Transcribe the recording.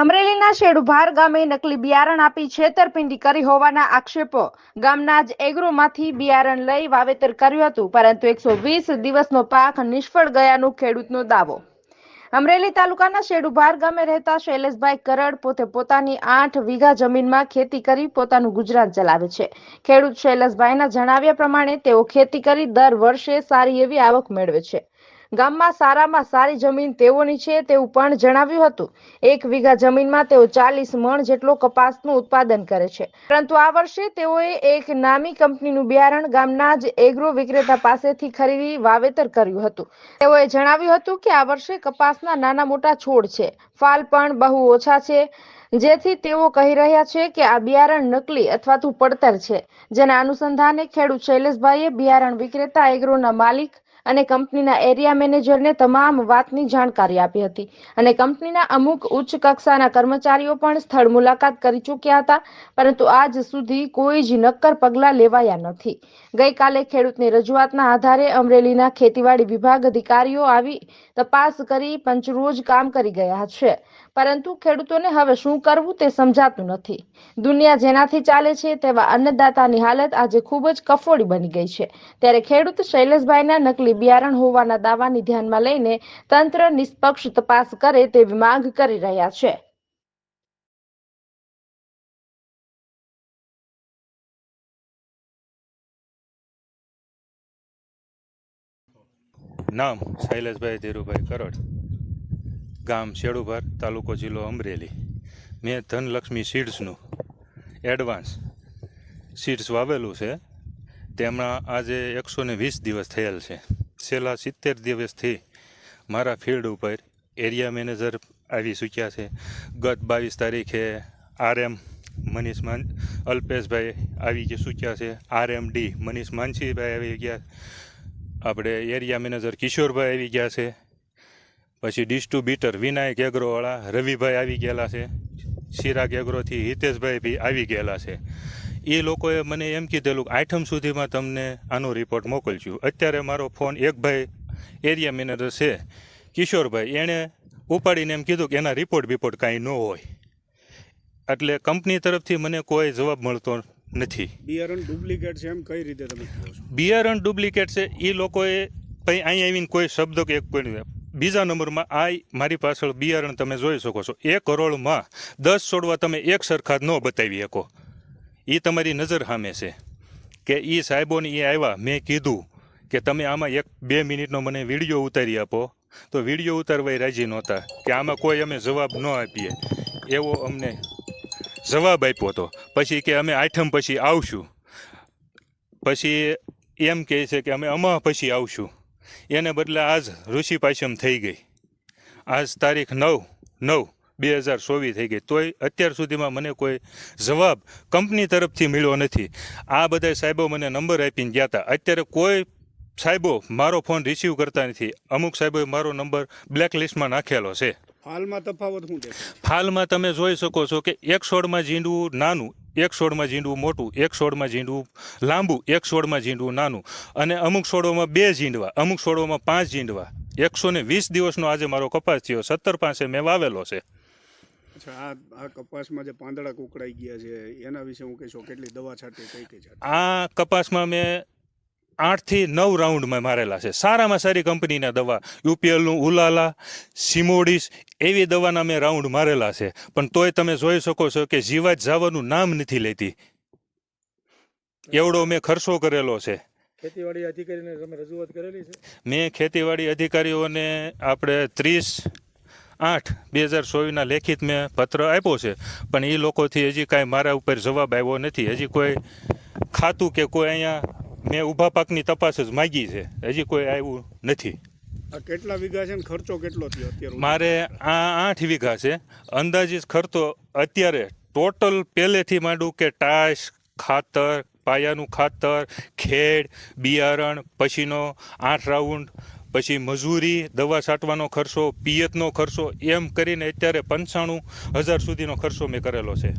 અમરેલીના શેડુભાર ગામે નકલી બિયારણ આપી છેતરપિંડી કરી હોવાના આક્ષેપો. ગામના જ એગ્રોમાંથી બિયારણ લઈ વાવેતર કર્યું હતું, પરંતુ એકસો વીસ દિવસનો પાક નિષ્ફળ ગયાનું ખેડૂતનો દાવો. અમરેલી તાલુકાના શેડુભાર ગામે રહેતા શૈલેષભાઈ કરડ પોતે પોતાની આઠ વીઘા જમીનમાં ખેતી કરી પોતાનું ગુજરાન ચલાવે છે. ખેડૂત શૈલેષભાઈના જણાવ્યા પ્રમાણે, તેઓ ખેતી કરી દર વર્ષે સારી એવી આવક મેળવે છે. ગામમાં સારામાં સારી જમીન તેઓની છે તેવું પણ જણાવ્યું હતું. એક વીઘા જમીનમાં તેઓ ચાલીસ મણ જેટલો કપાસનું ઉત્પાદન કરે છે. પરંતુ આ વર્ષે તેઓએ એક નામી કંપનીનું બિયારણ ગામના જ એગ્રો વિક્રેતા પાસેથી ખરીદી વાવેતર કર્યું હતું. તેઓએ જણાવ્યું હતું કે આ વર્ષે કપાસના નાના મોટા છોડ છે. ફાલ પણ બહુ ઓછા છે. જેથી તેઓ કહી રહ્યા છે કે આ બિયારણ નકલી અથવા તો પડતર છે. જેના અનુસંધાને ખેડૂત શૈલેષભાઈએ બિયારણ વિક્રેતા એગ્રોના માલિક અને કંપનીના એરિયા મેનેજરને તમામ વાતની જાણકારી આપી હતી. અને કંપનીના અમુક ઉચ્ચ કક્ષાના કર્મચારીઓ પણ સ્થળ મુલાકાત કરી ચૂક્યા હતા, પરંતુ આજ સુધી કોઈ જ નક્કર પગલાં લેવાયા નથી. ગઈકાલે ખેડૂતની રજૂઆતના આધારે અમરેલીના ખેતીવાડી વિભાગ અધિકારીઓ આવી તપાસ કરી પંચરોજ કામ કરી ગયા છે. પરંતુ ખેડૂતોને હવે શું કરવું તે સમજાતું નથી. દુનિયા જેનાથી ચાલે છે તેવા અન્નદાતાની હાલત આજે ખૂબ જ કફોડી બની ગઈ છે. ત્યારે ખેડૂત શૈલેષભાઈના નકલી બિયારણ હોવાના દાવાની ધ્યાનમાં લઈને તંત્ર નિષ્પક્ષ તપાસ કરે તેવી માંગ કરી રહ્યા છે. નામ શૈલેષભાઈ ધીરુભાઈ કરોડ. ગામ શેડુભર, તાલુકો જિલ્લો અમરેલી. મેં ધનલક્ષ્મી સીડ્સનું એડવાન્સ સીડ્સ વાવેલું છે. તેમાં આજે એકસો ને વીસ દિવસ થયેલ છે. છેલ્લા સિત્તેર દિવસથી મારા ફિલ્ડ ઉપર એરિયા મેનેજર આવી ચૂક્યા છે. ગત બાવીસ તારીખે આરએમ મનીષ માન, અલ્પેશભાઈ આવી ગયા ચૂક્યા છે. આરએમડી મનીષ માનસીભાઈ આવી ગયા. આપણે એરિયા મેનેજર કિશોરભાઈ આવી ગયા છે. પછી ડિસ્ટ્રીબ્યુટર વિનાયક એગ્રોવાળા રવિભાઈ આવી ગયેલા છે. સિરાગ એગ્રોથી હિતેશભાઈ બી આવી ગયેલા છે. એ લોકોએ મને એમ કીધેલું કે આઠમ સુધીમાં તમને આનો રિપોર્ટ મોકલશું અત્યારે મારો ફોન એક ભાઈ એરિયા મેનેજર છે કિશોરભાઈ. એણે ઉપાડીને એમ કીધું કે એના રિપોર્ટ બિપોર્ટ કાંઈ ન હોય. એટલે કંપની તરફથી મને કોઈ જવાબ મળતો નથી. બિયારણ ડુપ્લિકેટ છે એમ કઈ રીતે તમે બિયારણ ડુપ્લિકેટ છે એ લોકોએ પછી અહીં આવીને કોઈ શબ્દ કે કોઈ બીજા નંબરમાં આ મારી પાછળ બિયારણ તમે જોઈ શકો છો. એક કરોડમાં દસ છોડવા તમે એક સરખા ન બતાવી શકો. એ તમારી નજર સામે છે. કે એ સાહેબોને એ આવ્યા, મેં કીધું કે તમે આમાં એક બે મિનિટનો મને વીડિયો ઉતારી આપો. તો વીડિયો ઉતારવા રાજી નહોતા કે આમાં કોઈ અમે જવાબ ન આપીએ. એવો અમને જવાબ આપ્યો હતો પછી કે અમે આઠમ પછી આવશું. પછી એમ કહે છે કે અમે અમા પછી આવશું. એને બદલે આજ ઋષિ પાછમ થઈ ગઈ. આજ તારીખ નવ નવ. બે હજાર ચોવીસ થઈ ગઈ. તોય અત્યાર સુધીમાં મને કોઈ જવાબ કંપની તરફથી મળ્યો નથી. આ બધા સાહેબો મને નંબર આપીને ગયા હતા અત્યારે કોઈ સાહેબો મારો ફોન રિસીવ કરતા નથી. અમુક સાહેબોએ મારો નંબર બ્લેક લિસ્ટમાં નાખેલો છે. હાલમાં તફાવત શું દેખાય ફાલમાં તમે જોઈ શકો છો કે એક સોળમાં ઝીંડવું નાનું એક છોડમાં ઝીંડવું મોટું એક છોડમાં ઝીંડવું લાંબુ એક છોડમાં ઝીંડવું નાનું. અને અમુક છોડોમાં બે ઝીંડવા અમુક છોડોમાં પાંચ ઝીંડવા. એકસો ને વીસ દિવસનો આજે મારો કપાસ થયો. સત્તર પાસે મેં વાવેલો છે. અચ્છા આ આ કપાસમાં જે પાંદડા કુકડાઈ ગયા છે એના વિશે હું કહીશો કેટલી દવા છાંટી કઈ કઈ છાંટી? આ કપાસમાં મેં આઠથી નવ રાઉન્ડમાં મારેલા છે. સારામાં સારી કંપનીના દવા. યુપીએલનું ઉલાલા સિમોડિસ એવી દવાના મેં રાઉન્ડ મારેલા છે. પણ તોય તમે જોઈ શકો છો કે જીવાત જવાનું નામ નથી લેતી. એવડો મેં ખર્ચો કરેલો છે. ખેતીવાડી અધિકારીને તમે રજૂઆત કરેલી છે? મેં ખેતીવાડી અધિકારીઓને આપણે ત્રીસ આઠ બે હજાર ચોવીસના લેખિત મેં પત્ર આપ્યો છે. પણ એ લોકોથી હજી કાંઈ મારા ઉપર જવાબ આવ્યો નથી. હજી કોઈ ખાતું કે કોઈ અહીંયા મેં ઊભા પાકની તપાસ જ માગી છે. હજી કોઈ આવ્યું નથી. આ કેટલા વીઘા છે ને ખર્ચો કેટલો થયો અત્યારે મારે આ આઠ વીઘા છે. અંદાજિત ખર્ચો અત્યારે ટોટલ પહેલેથી માંડું કે ટાઈસ ખાતર પાયાનું ખાતર ખેડ બિયારણ પછીનો આઠ રાઉન્ડ પછી મજૂરી, દવા છાંટવાનો ખર્ચો, પિયતનો ખર્ચો, એમ કરીને અત્યારે પંચાણું હજાર સુધીનો ખર્ચો મેં કરેલો છે.